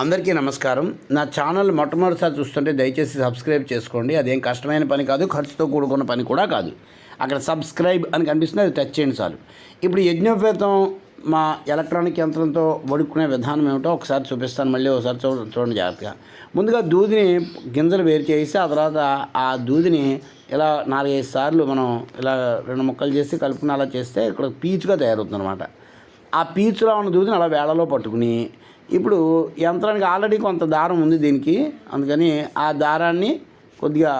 అందరికీ నమస్కారం. నా ఛానల్ మొట్టమొదటిసారి చూస్తుంటే దయచేసి సబ్స్క్రైబ్ చేసుకోండి. అదేం కష్టమైన పని కాదు ఖర్చుతో కూడుకున్న పని కూడా కాదు. అక్కడ సబ్స్క్రైబ్ అని కనిపిస్తుంది అది టచ్ చేయండి చాలు. ఇప్పుడు యజ్ఞోపేతం మా ఎలక్ట్రానిక్ యంత్రంతో వడుక్కునే విధానం ఏమిటో ఒకసారి చూపిస్తాను. మళ్ళీ ఒకసారి చూ చూడండి జాగ్రత్తగా. ముందుగా దూదిని గింజలు వేరు చేసి ఆ తర్వాత ఆ దూదిని ఇలా నాలుగైదు సార్లు మనం ఇలా రెండు ముక్కలు చేసి కలుపుకుని అలా చేస్తే ఇక్కడ పీచుగా తయారవుతుంది అనమాట ఆ పీచులో ఉన్న దూదిని అలా వేళలో పట్టుకుని ఇప్పుడు యంత్రానికి ఆల్రెడీ కొంత దారం ఉంది దీనికి. అందుకని ఆ దారాన్ని కొద్దిగా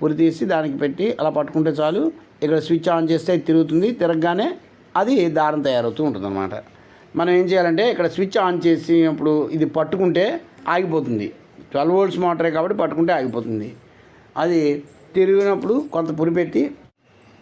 పొరి తీసి దానికి పెట్టి అలా పట్టుకుంటే చాలు. ఇక్కడ స్విచ్ ఆన్ చేస్తే తిరుగుతుంది తిరగగానే అది దారం తయారవుతూ ఉంటుంది అనమాట మనం ఏం చేయాలంటే ఇక్కడ స్విచ్ ఆన్ చేసినప్పుడు ఇది పట్టుకుంటే ఆగిపోతుంది. ట్వెల్వ్ వోల్ట్స్ మోటరే కాబట్టి పట్టుకుంటే ఆగిపోతుంది. అది తిరిగినప్పుడు కొంత పురి పెట్టి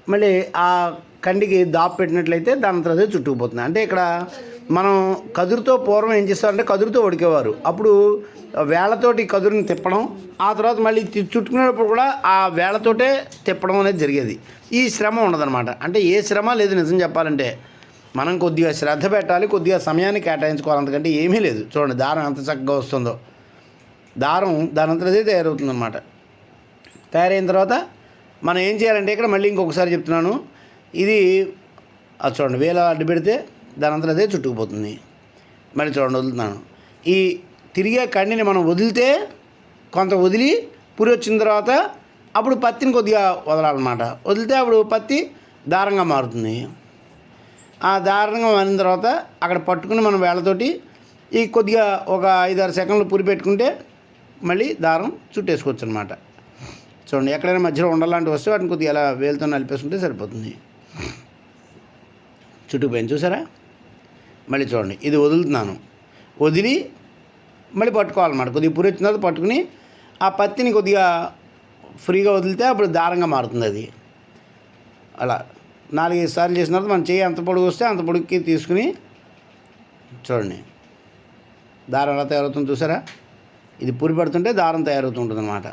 మళ్ళీ ఆ కండికి దాపు పెట్టినట్లయితే దాని తర్వాత చుట్టుకుపోతుంది. అంటే ఇక్కడ మనం కదురుతో పూర్వం ఏం చేస్తారంటే కదురుతో ఉడికేవారు. అప్పుడు వేళతోటి కదురుని తిప్పడం ఆ తర్వాత మళ్ళీ చుట్టుకునేటప్పుడు కూడా ఆ వేళతోటే తిప్పడం అనేది జరిగేది. ఈ శ్రమ ఉండదన్నమాట. అంటే ఏ శ్రమ లేదు నిజం చెప్పాలంటే. మనం కొద్దిగా శ్రద్ధ పెట్టాలి కొద్దిగా సమయాన్ని కేటాయించుకోవాలి. అంతకంటే ఏమీ లేదు. చూడండి దారం ఎంత చక్కగా వస్తుందో. దారం దాని అంతదే తయారవుతుందన్నమాట. తయారైన తర్వాత మనం ఏం చేయాలంటే ఇక్కడ మళ్ళీ ఇంకొకసారి చెప్తున్నాను. ఇది అది చూడండి వేల అడ్డు పెడితే దాని అంతా అదే చుట్టుకుపోతుంది. మళ్ళీ చూడండి వదులుతున్నాను. ఈ తిరిగే కండిని మనం వదిలితే కొంత వదిలి పురి వచ్చిన తర్వాత అప్పుడు పత్తిని కొద్దిగా వదలాలన్నమాట. వదిలితే అప్పుడు పత్తి దారంగా మారుతుంది. ఆ దారంగా మారిన తర్వాత అక్కడ పట్టుకుని మనం వేళ్ళతోటి ఈ కొద్దిగా ఒక ఐదారు సెకండ్లు పురి పెట్టుకుంటే మళ్ళీ దారం చుట్టేసుకోవచ్చు అనమాట చూడండి ఎక్కడైనా మధ్యలో ఉండాలంటే వస్తే వాటిని కొద్దిగా ఎలా వేలుతో నలిపేసుకుంటే సరిపోతుంది. చుట్టుపోయింది చూసారా? మళ్ళీ చూడండి ఇది వదులుతున్నాను. వదిలి మళ్ళీ పట్టుకోవాలన్నమాట. కొద్దిగా పురి వచ్చిన తర్వాత పట్టుకుని ఆ పత్తిని కొద్దిగా ఫ్రీగా వదిలితే అప్పుడు దారంగా మారుతుంది అది. అలా నాలుగైదు సార్లు చేసిన తర్వాత మనం చేయి ఎంత పొడుగు వస్తే అంత పొడుగుకి తీసుకుని చూడండి. దారం ఎలా తయారవుతుంది చూసారా? ఇది పురి పడుతుంటే దారం తయారవుతుంటుంది అనమాట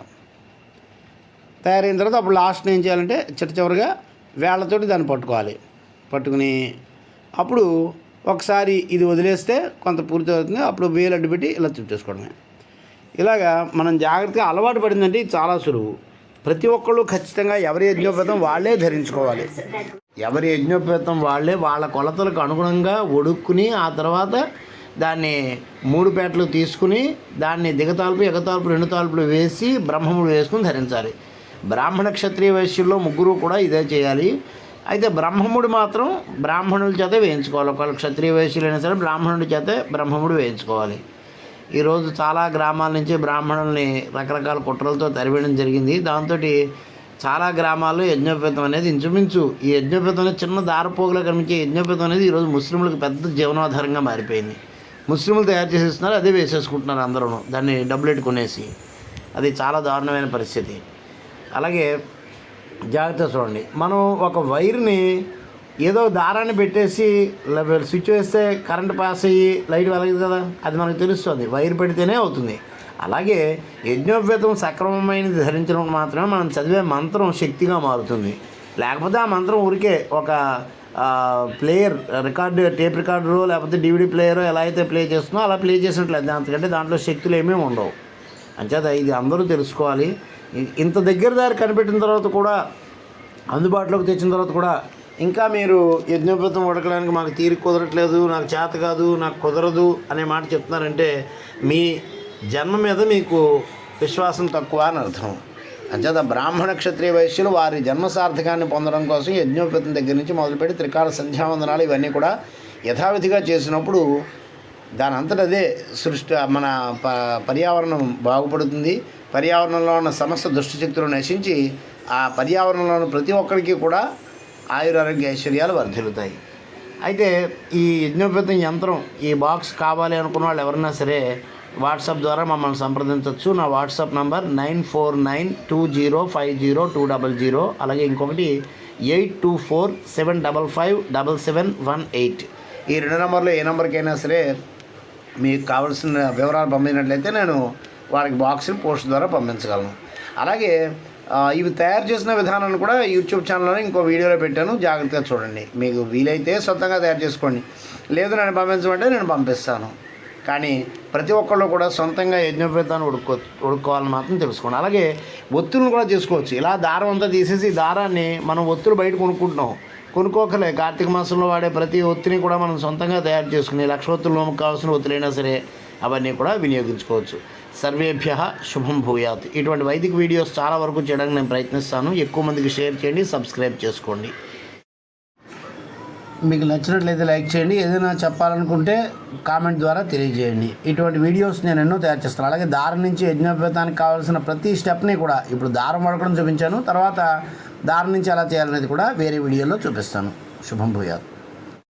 తయారైన తర్వాత అప్పుడు లాస్ట్ ఏం చేయాలంటే చిట్ట చివరిగా వేళ్ళతోటి దాన్ని పట్టుకోవాలి. పట్టుకుని అప్పుడు ఒకసారి ఇది వదిలేస్తే కొంత పూర్తి అవుతుంది. అప్పుడు వేలు అడ్డు పెట్టి ఇలా చుట్టేసుకోవడమే. ఇలాగా మనం జాగ్రత్తగా అలవాటు పడిందంటే చాలా సులువు. ప్రతి ఒక్కళ్ళు ఖచ్చితంగా ఎవరి యజ్ఞోపేతం వాళ్ళే ధరించుకోవాలి. ఎవరి యజ్ఞోపేతం వాళ్ళే వాళ్ళ కొలతలకు అనుగుణంగా ఒడుక్కుని ఆ తర్వాత దాన్ని మూడు పేటలు తీసుకుని దాన్ని దిగతాల్పు ఎగతాల్పు రెండు తాల్పులు వేసి బ్రహ్మముడు వేసుకుని ధరించాలి. బ్రాహ్మణ క్షత్రియ వైశ్యుల్లో ముగ్గురు కూడా ఇదే చేయాలి. అయితే బ్రహ్మముడు మాత్రం బ్రాహ్మణుల చేత వేయించుకోవాలి. ఒకవేళ క్షత్రియ వైశ్యులైనా సరే బ్రాహ్మణుడి చేత బ్రహ్మముడు వేయించుకోవాలి. ఈరోజు చాలా గ్రామాల నుంచి బ్రాహ్మణుల్ని రకరకాల కుట్రలతో తరివేయడం జరిగింది. దాంతో చాలా గ్రామాల్లో యజ్ఞోపేతం అనేది ఇంచుమించు ఈ యజ్ఞోపేతం అనేది చిన్న దారపోగులో కనిపించే యజ్ఞోపేతం అనేది ఈరోజు ముస్లింలకు పెద్ద జీవనాధారంగా మారిపోయింది. ముస్లింలు తయారు చేసేస్తున్నారు అదే వేసేసుకుంటున్నారు అందరూ దాన్ని డబ్బులు పెట్టుకునేసి అది చాలా దారుణమైన పరిస్థితి. అలాగే జాగ్రత్త చూడండి. మనం ఒక వైర్ని ఏదో దారాన్ని పెట్టేసి స్విచ్ వేస్తే కరెంట్ పాస్ అయ్యి లైట్ వెలగదు కదా? అది మనకు తెలుస్తుంది. వైర్ పెడితేనే అవుతుంది. అలాగే యజ్ఞోపేతం సక్రమమైనది ధరించడం మాత్రమే మనం చదివే మంత్రం శక్తిగా మారుతుంది. లేకపోతే ఆ మంత్రం ఊరికే ఒక ప్లేయర్ రికార్డు టేప్ రికార్డరు లేకపోతే డివిడి ప్లేయర్ ఎలా అయితే ప్లే చేస్తుందో అలా ప్లే చేసినట్లేదు అంతకంటే దాంట్లో శక్తులు ఏమీ ఉండవు. అంచేత ఇది అందరూ తెలుసుకోవాలి. ఇంత దగ్గర దారి కనిపెట్టిన తర్వాత కూడా అందుబాటులోకి తెచ్చిన తర్వాత కూడా ఇంకా మీరు యజ్ఞోపేతం ఉడకడానికి మాకు తీరిక కుదరట్లేదు నాకు చేత కాదు నాకు కుదరదు అనే మాట చెప్తున్నారంటే మీ జన్మ మీద మీకు విశ్వాసం తక్కువ అని అర్థం. అంచేత బ్రాహ్మణ క్షత్రియ వైశ్యులు వారి జన్మ సార్థకాన్ని పొందడం కోసం యజ్ఞోపేతం దగ్గర నుంచి మొదలుపెట్టి త్రికాల సంధ్యావందనాలు ఇవన్నీ కూడా యథావిధిగా చేసినప్పుడు దాని అంతటా అదే సృష్టి మన ప పర్యావరణం బాగుపడుతుంది. పర్యావరణంలో ఉన్న సమస్త దుష్టశక్తులు నశించి ఆ పర్యావరణంలో ఉన్న ప్రతి ఒక్కరికి కూడా ఆయురారోగ్య ఐశ్వర్యాలు వర్ధిల్లుతాయి. అయితే ఈ యజ్ఞోపేతం యంత్రం ఈ బాక్స్ కావాలి అనుకున్న వాళ్ళు ఎవరైనా సరే వాట్సాప్ ద్వారా మమ్మల్ని సంప్రదించవచ్చు నా WhatsApp number nine four nine two zero five zero two double zero అలాగే ఇంకొకటి eight two four seven double five double seven one eight. ఈ రెండు నెంబర్లో ఏ నెంబర్కైనా సరే మీకు కావాల్సిన వివరాలు పంపినట్లయితే నేను వారికి బాక్స్ని పోస్ట్ ద్వారా పంపించగలను. అలాగే ఇవి తయారు చేసిన విధానాన్ని కూడా యూట్యూబ్ ఛానల్లో ఇంకో వీడియోలో పెట్టాను. జాగ్రత్తగా చూడండి. మీకు వీలైతే సొంతంగా తయారు చేసుకోండి. లేదు నన్ను పంపించమంటే నేను పంపిస్తాను. కానీ ప్రతి ఒక్కళ్ళు కూడా సొంతంగా యజ్ఞోపేతాన్ని ఉడుకో ఉడుకోవాలని మాత్రం తెలుసుకోండి. అలాగే ఒత్తులను కూడా చేసుకోవచ్చు ఇలా దారం అంతా తీసేసి దారాన్ని మనం ఒత్తులు బయట కొనుక్కుంటున్నాం. కొనుక్కోకలే కార్తీక మాసంలో వాడే ప్రతి ఒత్తిని కూడా మనం సొంతంగా తయారు చేసుకుని లక్ష ఒత్తుల్లో కావాల్సిన ఒత్తులైనా సరే అవన్నీ కూడా వినియోగించుకోవచ్చు. సర్వేభ్య శుభం భూయాత్. ఇటువంటి వైదిక వీడియోస్ చాలా వరకు చేయడానికి నేను ప్రయత్నిస్తాను. ఎక్కువ మందికి షేర్ చేయండి సబ్స్క్రైబ్ చేసుకోండి. మీకు నచ్చినట్లయితే లైక్ చేయండి. ఏదైనా చెప్పాలనుకుంటే కామెంట్ ద్వారా తెలియజేయండి. ఇటువంటి వీడియోస్ నేను ఎన్నో తయారు చేస్తాను. అలాగే దారం నుంచి యజ్ఞోపేతానికి కావాల్సిన ప్రతి స్టెప్ని కూడా ఇప్పుడు దారం వడకడం చూపించాను. తర్వాత దారం నుంచి ఎలా చేయాలనేది కూడా వేరే వీడియోలో చూపిస్తాను. శుభం భూయాలు